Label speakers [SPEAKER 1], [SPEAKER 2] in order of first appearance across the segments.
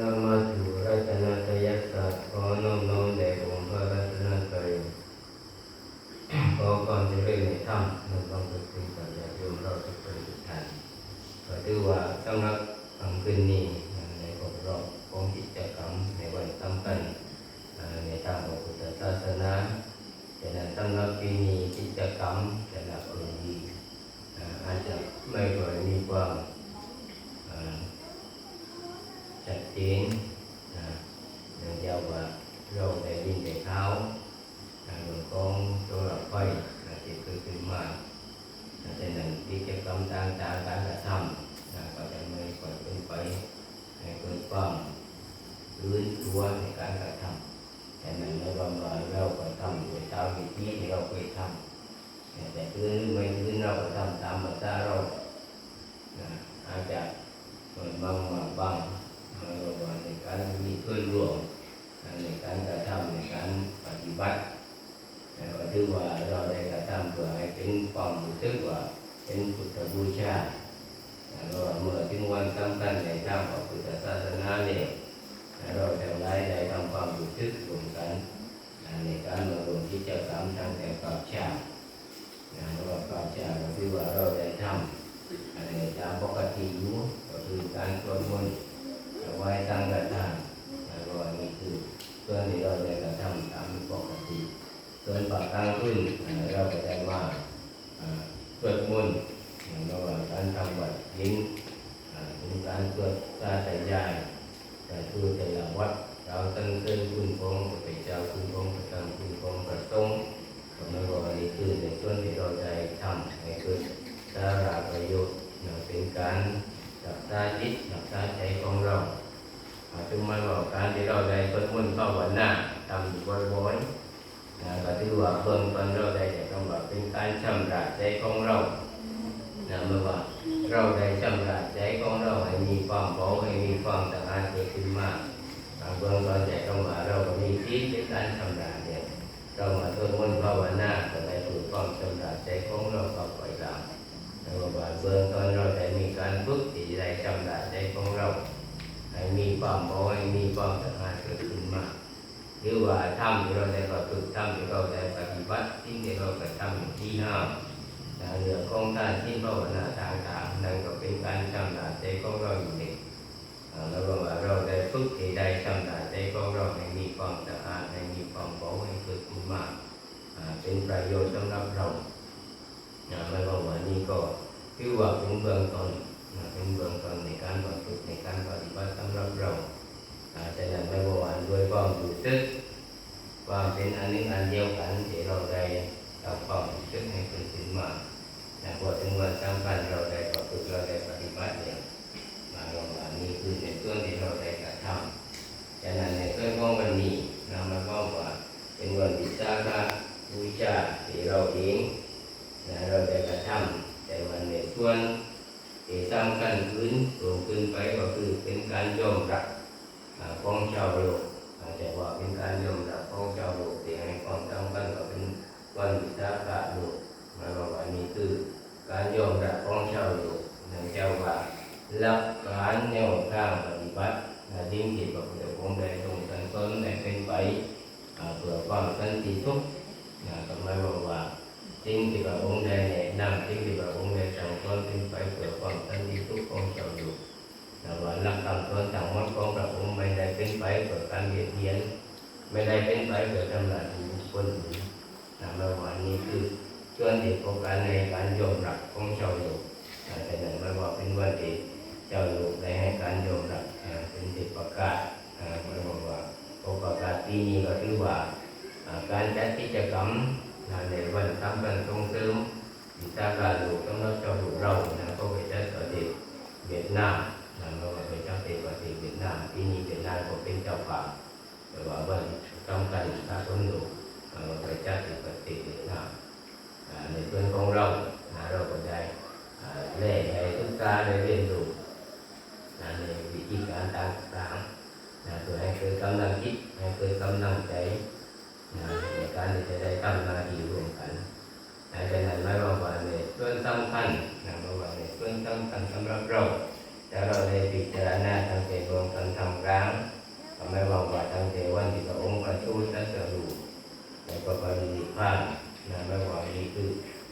[SPEAKER 1] นำมาสู่รัตนตยศาสตร์ขอน้อมน้อมแด่องค์พระรัตนตรัยขอก่อนจริ่มในถ้ำนำความเป็นจริงกับญาติโยมเราทุกคนทุกท่านก็ถือว่าสำหรับคำคืนนี้ครบรอบของกิจกรรมในวันสำคัญอ่าในทางพระพุทธศาสนาฉะนั้นสำหรับปีนี้กิจกรรมแต่ละกรณีอ่าอาจจะไม่ค่อยมีความอ่า ชัดเจนนะเนื่องจากว่าเราได้ยินได้เท้าทางเรื่องของตัวรถไฟนะที่เกิดขึ้นมานะฉะนั้นกิจกรรมต่างๆการกระทำนะก็จะไม่ค่อยเป็นไปในเกิดความ พื้นตัวในการกระทำแต่นั้นไม่ว่าว่าเราก็ทำโดยตามวิธีที่เราเคยทำแต่ตื่นก็ทำตามภาษาเรานะอาจจะเหมือนบางบางบาง เราว่าในการมีเพื่อนร่วมในการกระทำในการปฏิบัติแต่ว่าถือว่าเราได้กระทำเพื่อให้เป็นความรู้สึกว่าเป็นพุทธบูชาเราว่าเมื่อถึงวันสำคัญในทางของพุทธศาสนาเนี่ยเราจะได้ได้ทำความรู้สึกรวมกันในการมารวมกิจกรรมทางแต่กับชาติเราว่ากับชาติก็ถือว่าเราได้ทำในตามปกติอยู่ก็คือการสวดมนต์ เอาไว้ตั้งกระทำแล้วก็นี่คือส่วนที่เราได้กระทำตามปกติส่วนปากกลางขึ้นเราก็ได้ว่าอ่าสวดมนต์ระหว่างการทำบัตรลิ้นอ่าถึงการสวดตาแต่ยายแต่คือแต่ละวัดเราตั้งเส้นคุณของพระพุทธเจ้าคุณของพระธรรมคุณของพระสงฆ์ก็ไม่ว่านี่คือในส่วนที่เราได้ทำให้เกิดสาระประโยชน์นะเป็นการรักษาจิตรักษาใจของเรา อาจจะมาบอกการที่เราได้สวดมนต์เข้าวันหน้าทำอยู่บ่อยๆนะก็ถือว่าเบื้องต้นเราได้แต่ต้องว่าเป็นการชำระใจของเรานะเมื่อว่า เราได้ชำระใจของเราให้มีความเบาให้มีความสะอาดเกิดขึ้นมาอ่าเบื้องต้นแต่ต้องว่าเราก็มีที่ในการชำระเนี่ยเรามาสวดมนภาวนาก็ได้ฝึกความชำระใจของเราเข้าไปแล้วแล้วว่าเบื้องต้นเราได้มีการฝึกที่จะได้ชำระใจของเราให้มีความเบาให้มีความสะอาดเกิดขึ้นมาหรือว่าทำที่เราได้ประพฤติทำที่เราได้ปฏิบัติที่เรากระทำที่ห้าม นะเรื่อของการที่ภาวนาต่างๆนั่นก็เป็นการชำระใจของเราอยู่เองอ่าแล้วก็ว่าเราได้ฝึกที่ได้ชำระใจของเราให้มีความสะอาดให้มีความเบาให้เกิดขึ้นมาเป็นประโยชน์สำหรับเรานะไม่ว่านี้ก็ถือว่าเป็นเบื้องต้นเป็นเบื้องต้นในการประพฤติในการปฏิบัติสำหรับเราอาจจะนั้นไม่ว่าวันด้วยความรู้สึกความเป็นอันหนึงอันเดียวกันที่เราได้เอาความรู้สึกให้เกิดขึ้นมา แต่พอถึงวันสำคัญเราได้ประพฤติเราได้ปฏิบัติเนี่ยมาลงมานี้คือในส่วนที่เราได้กระทำฉะนั้นในส่วนของวันนี้นะมันก็ว่าเป็นวันวิสาขบูชาที่เราเองนะเราได้กระทำแต่วันในส่วนที่สำคัญขึ้นสูงขึ้นไปก็คือเป็นการยอมรับของชาวโลกอาจจะว่าเป็นการยอมรับของชาวโลกที่ให้ความสำคัญก็เป็นวันวิสาขะโลกหมายความว่านี่คือ การยอมรับของชาวโลกเนื่องจาว่าหลักการแนวทางปฏิบัตินะสิ่งที่พระพุทธองค์ได้ทรงสั่งสอนได้เป็นไปเพื่อความสันติสุกขนะก็หมายความว่าสิ่งที่พระองค์ได้แนะนำสิ่งที่พระองค์ได้สั่งสอนเป็นไปเพื่อความสันติสุกข์ของชาวโลกแต่ว่าหลักคำสอนทั้งหมดของพระองค์ไม่ได้เป็นไปเพื่อการเบียดเบียนไม่ได้เป็นไปเพื่อทำลายคคลอื่นนะเมื่านี้คือ วันที่โครงกาสในการยอมรับของชาวโลกนะแต่นั้นไม่ว่าเป็นวันที่ชาอยู่ได้ให้การยอมรับเป็นที่ประกาศอ่าไม่ว่าโอกาสปีนี้ก็ถือว่าการจัดกิจกรรมในวันสำคัญส่งเสริมวิชาการลูกสำหรับเจ้าลูกเรานะก็ไปจัดประเทศเวียดนามนะเราก็ไปจัดประเทศเวียดนามปีนี้เวียดนามก็เป็นเจ้าภาพแต่ว่าวันสำคัญสากลโลกเราไปจัดที่ประเทศเวียดนามอ่าในส่วนของเรานะเราก็ได้อ่าแลกให้ทุกการได้เรียนรู้นะในวิธีการต่างๆนะเพื่อให้เกิดกำลังจิตให้เกิดกำลังใจ นะในการที่จะได้ทำหน้าที่ร่วมกันนะฉะนั้นไม่ว่าว่าในส่วนสำคัญนะไม่ว่าในส่วนสำคัญสำหรับเรา ถ้าเราได้พิจารณาทางใจรวมกันทำกลางทำให้วางว่าทางเทวันที่พระองค์ประสูติตรัสรู้แล้วก็ปรินิพพานนะไม่ว่า นี้คือ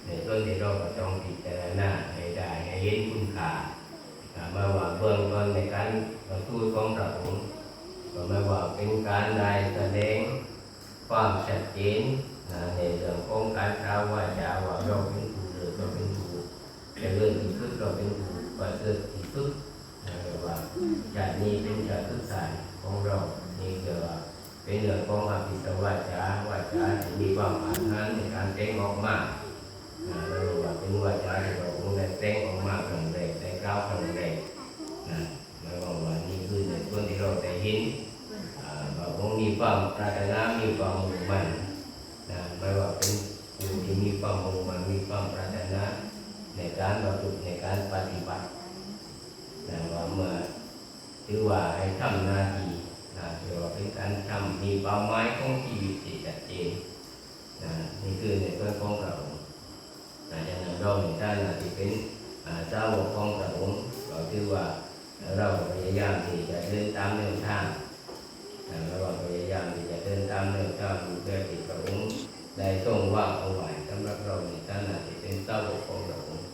[SPEAKER 1] ในต้นที่เราก็ต้องพิจารณาให้ได้ให้เห็นคุณค่าม่ว่าเบื้องต้นในการประสูของพระองค์ก็ม่ว่าเป็นการได้แสดงความชัดเจนในเรื่องของการกล่าวว่าจาว่าเราเป็นผู้หรือเราเป็นผู้จะเรื่องที่สุดเราเป็นผู้ประเสริฐที่สุดนว่าชาตินี้เป็นชาติสุดท้ายของเรานี่คือว่า เป็นเรื่องของอภิสวาจาวาจาที่มีความอ่านนั้นในการแต่งออกมานะเราเรียกว่าเป็นวาจาที่เราคงได้แต่งออกมาครั้งแรกได้กล่าวครั้งแรกนะหมายความว่านี่คือในส่วนที่เราได้เห็นอ่าว่าคงมีความปรารถนามีความมุ่งมั่นนะไม่ว่าเป็นผู้ที่มีความมุ่งมั่นมีความปรารถนาในการบรรลุในการปฏิบัตินะว่าเมื่อถือว่าให้ทำหน้าที่ ถือว่าเป็นการทำมีเป้าหมายของชีวิตที่ชัดเจนนะนี่คือในส่วนของเรานะฉะนั้นเราในท่านนะที่เป็นเจ้าของพระองค์ก็ถือว่าเราพยายามที่จะเดินตามแนวทางนะเราพยายามที่จะเดินตามแนวทางเพื่อที่พระองค์ได้ทรงว่าเอาไว้สำหรับเราในท่านนะที่เป็นเจ้าของพระองค์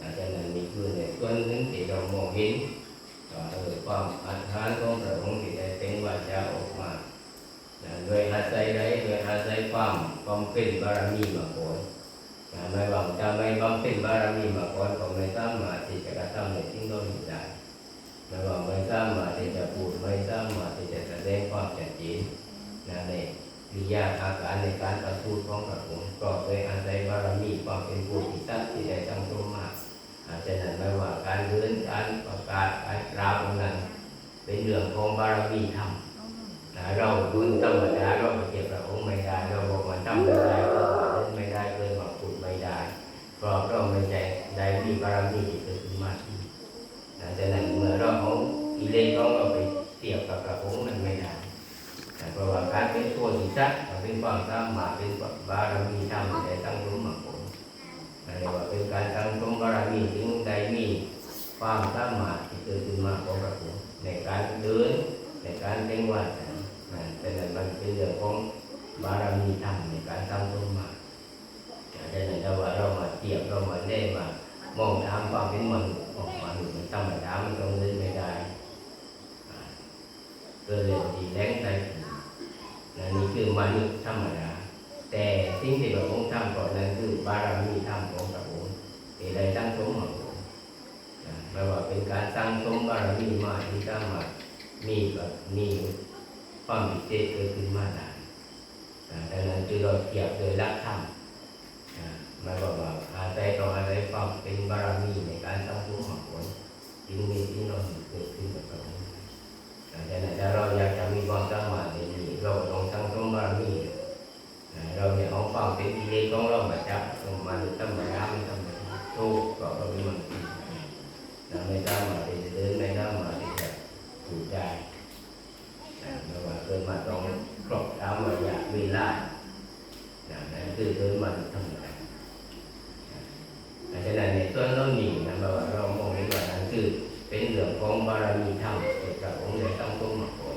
[SPEAKER 1] อาจารย์นั้นมีคือในส่วนหนึ่งที่เรามองเห็น ก็คือความอัตถานของพระองค์ที่ได้เป็นวาจาออกมาโดยอาศัยใดโดยอาศัยความความเป็นบารมีมาก่อนะไม่หวังจะไม่บำเพ็ญบารมีมาก่อนก็ไม่สามารถที่จะกระทำในสิ่งเหล่านี้ได้ไม่หวังไม่สามารถที่จะพูดไม่สามารถที่จะแสดงความชัดเจนนะในวิทยาอาการในการประสูตของพระองค์ก็โดยอาศัยบารมีความเป็นผู้ที่ตั้งที่ได้ตั้งตัวมา อาจจะนั้นไม่ว่าการเดินการประกาศการกล่าวนั้น เป็นเรื่องของบารมีธรรมนะเราดุนธรรมดาเราไปเก็บพระองค์ไม่ได้เราบอกว่าทำไม่ได้ก็เดินไม่ได้เกินมาพูดไม่ได้เพราะเราไม่ใจได้มีบารมีที่เกิดขึ้นมาที่นะฉะนั้นเมื่อเราเอากิเลสของเราไปเทียบกับพระองค์มันไม่ได้นะเพราะว่าการเป็นตัวที่ชัดเป็นความสามารถเป็นบารมีธรรมแต่ตั้งรู้มาผล เรียกว่าเป็นการทำสมบารมีถึงได้มีความสามารถที่เกิดขึ้นมาของพระองค์ในการเดินในการเล่งวัดนะแต่นั้นมันเป็นเรื่องของบารมีธรรมในการทำสมมาแต่นั้นเราว่าเรามาเทียบเรามาได้มามองตามความเป็นมนุษย์ออกมาหนุนธรรมดามันต้องเดินไม่ได้เกิดเรื่องดีแรงใจนะนี่คือมนุษย์ธรรมดา แต่สิ่งที่พระองค์ทำก่อนนั้นคือบารมีธรรมของพระองค์ที่ได้ตั้งสมมาก่อนนะไม่ว่าเป็นการสร้างสมบารมีมาที่สามามีแบบมีความพิเศษเกิดขึ้นมาได้ดังนั้นคือเราเทียบโดยหลักธรรมนะไม่ว่าว่าอาศัยต้ออาศัยความเป็นบารมีในการสร้างสมมาก่อนจึงมีสิ่งเหล่านี้เกิดขึ้นกับพระองค์นดังนั้นถ้าเราอยากจะมีความสามารถในนี้เราต้องสร้างสมบารมี À, ความเป็นกิเลของเราประจับมันธรรมดามันธรรมาทุกข์ก็เป็นมันนะไม่ได้มาที่จะเดินไม่ได้มาที่จะถูกใจนะไม่ว่าเกิดมาต้องครบเท้ามาอยากเวลานะนั่นคือเดินมันหลามดาฉนั้นในส่วน้องหนีนะว่าเรามองเห็นว่านั่นคือเป็นเรื่องของบารมีธรรมเกี่ยวกับองค์ในต้องต้มมาก่อน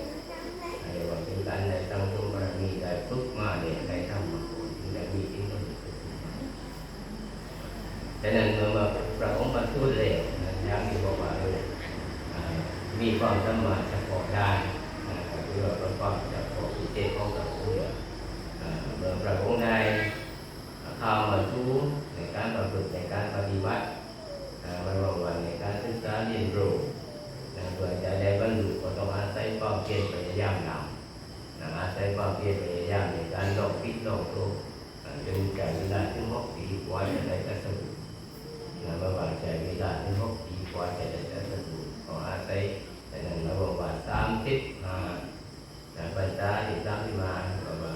[SPEAKER 1] เรียกว่าเป็นการได้ตั้งตัวบารมีได้ฝึกมาเนี่ยได้ทำมาก่อนได้มีสิ่งที่เกิดขึ้นมาฉะนั้นเมื่อมาพระองค์บรรทุกแล้วนะอย่างที่บอกว่าเอออ่ามีความสามารถเฉพาะได้นะก็คือว่าเป็นความเฉพาะพิเศษของพระองค์เนี่ยอ่าเมื่อพระองค์ได้เข้ามาสู่ในการประพฤติในการปฏิบัติอ่าไม่ว่าว่าในการศึกษาเรียนรู้ นะเพื่อจะได้บรรลุก็ต้องอาศัยความเพียรพยายามนำนะอาศัยความเพียรพยายามในการลองผิดลองถูกนะจนใจเวลาถึงหกปีกว่าจะได้กระสุนนะเมื่อวานใจเวลาถึงหกปีกว่าจะได้กระสุนก็อาศัยแต่นั้นเราบอกว่าสามสิบห้า นะปัญจาที่สามสิบห้าก็ว่า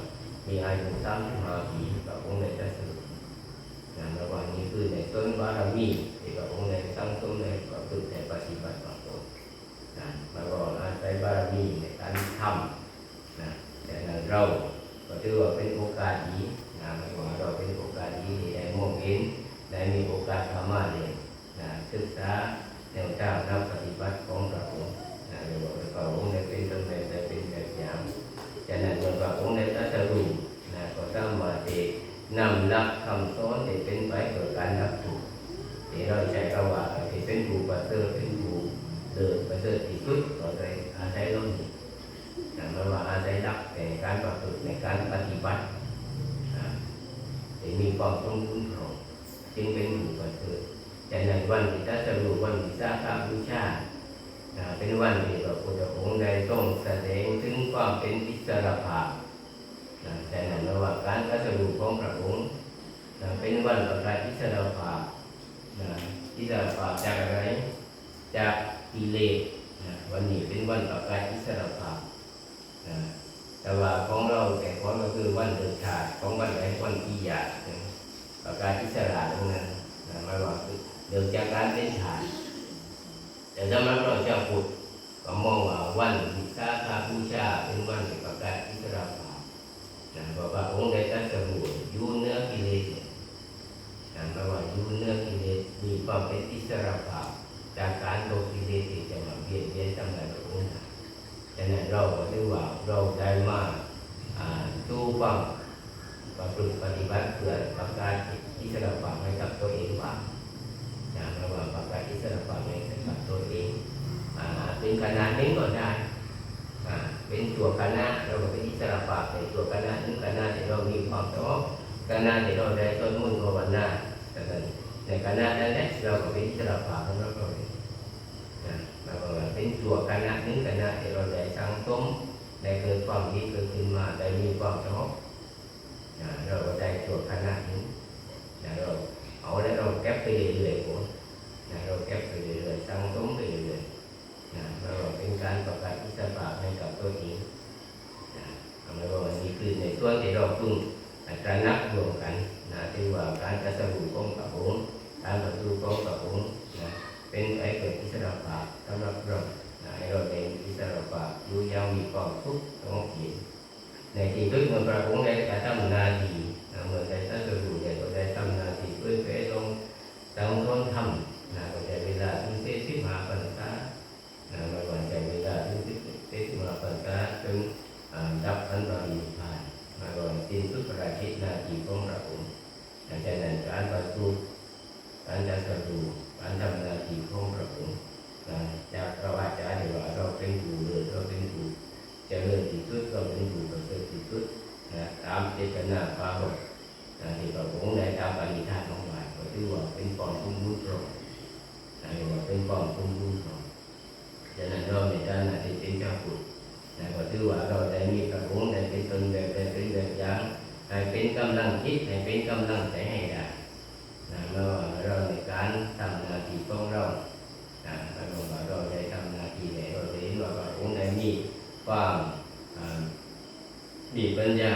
[SPEAKER 1] มีอายุสามสิบห้าปีก็คงได้กระสุนนะระหว่างนี้คือในต้นบารมีที่พระองค์ได้ตั้งต้นในประพฤติในปฏิบัติมาก่อนนะมาบอกอาศัยบารมีในการทำนะแต่นั้นเราก็ถือว่าเป็นโอกาสดีนะหมายความว่าเราเป็นโอกาสดีที่ได้มองเห็นได้มีโอกาสสามาเรียนนะศึกษาแนวทางการปฏิบัติของพรานะองค์น งฆ์ในตัสรูนะก็สามารถที่นำหลักคำสอนที่เป็นไปเกิดการนับถือที่เราใช้คำว่าเป็นผู้ประเสริฐเป็นผู้เดินประเสริที่สุดต่อใจอาศัยร่มอย่างเราว่าอาศัยหลักในการปฏิบัติในการปฏิบัติที่มีความสมบูรณ์พร้อมจึงเป็นผู้ประเสริฐแต่ในวันที่ตัสรูวันที่สาขาบูชาเป็นวันที่พระพุทธองค์ได้ทรงแสดงถึงความเป็นอิสระภาพ การพระสรุปของพระองค์นเป็นวันประกาศอิสระภาพนะอิสระภาพจากอะไรจากกิเลสนะวันนี้เป็นวันประกาศอิสระภาพแต่ว่าของเราแต่ของก็คือวันเดินขาดของวันไหนวันที่อยากนะประกาศอิสระตรงนั้นนะหมายว่าเดินจากการเป็นฐานแต่สำหรับเราเจ้าพุทธก็มองว่าวันวิสาขบูชาเป็นวันที่ะกาศอิสระภาพ นะบอกว่าองค์ใดตรัสรู้ยูเนื้อกิเลสเนี่ยนะหมายว่ายูเนื้อกิเลสมีความเป็นอิสระภาพจากการโลกิเลสที่จะมาเบียดเบียนทำลายพระองค์นฉะนั้นเราก็ถือว่าเราได้มาอ่าสู้ความประพฤติปฏิบัติเพื่อประกาศอิสระภาพให้กับตัวเองบ้างนะระหว่างประกาศอิสระภาพให้กับตัวเองเป็นขนาดนี้ก็ได้ เป็นตัวคณะเราก็เป็นอิสระภาพในตัวคณะนึงคณะที่เรามีความชอบคณะที่เราได้ต้นมุ่นภาวนาแต่ในคณะนั้นแหละเราก็เป็นอิสระภาพของเราเองนะเราก็เป็นตัวคณะนึงคณะที่เราได้สังสมได้เกิดความคิดเกิดขึ้นมาได้มีความชอบเราก็ได้ตัวคณะนึงนะเราเอาแล้วเราแก็บไปเรื่อยๆผม ความมีปัญญา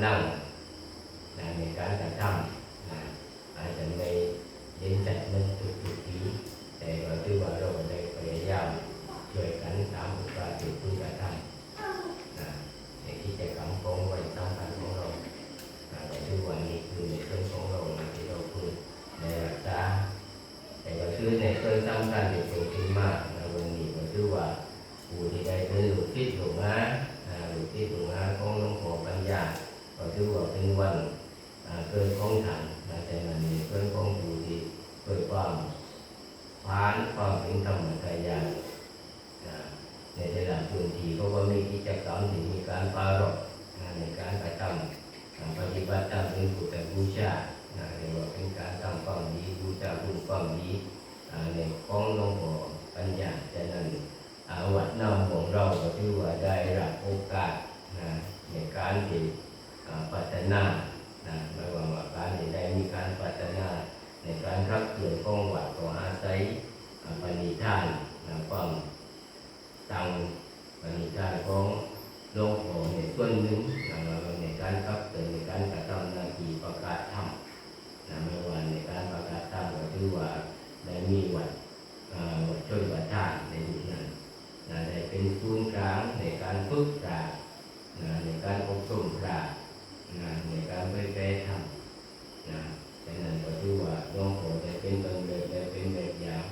[SPEAKER 1] 那 ini kan parok กลางในการฝึกปราในการอบรมปราในการไปแปรธรรมนะดังนั้นก็ถือว่าน้องโอได้เป็นต้นแบบได้เป็นแบบอย่าง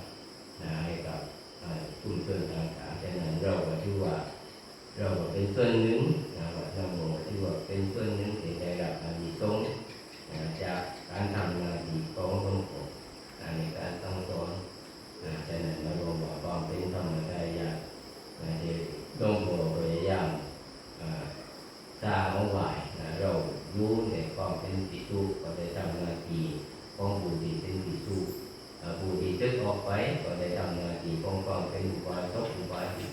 [SPEAKER 1] นะให้กับชุมชนต่างๆดังนั้นเราก็ถือว่าเราเป็นส่วนหนึ่งนะว่าน้องโอถือว่าเป็นส่วนหนึ่งที่ได้รับอานิงส์จากการทำงานดีของน้องโอในการต้องสอนดังนั้นเราบอกว่าเป็นธรรมกายาเด็ก ต้องพยายามสร้างเอาไว้นะเรารู้ในความเป็นปิตุก็ได้ทำหนาที่ของบุตรเป็นปิตุบุตรตึกออกไปก็ได้ทำหนาที่ของความเป็นอุบาสกอุบาสิ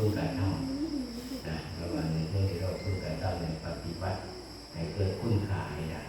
[SPEAKER 1] รู้กายเท่านะระหว่างในเรื่องที่เราพูดกันเท่าในปฏิบัติให้เกิดคุณค่าให้ได้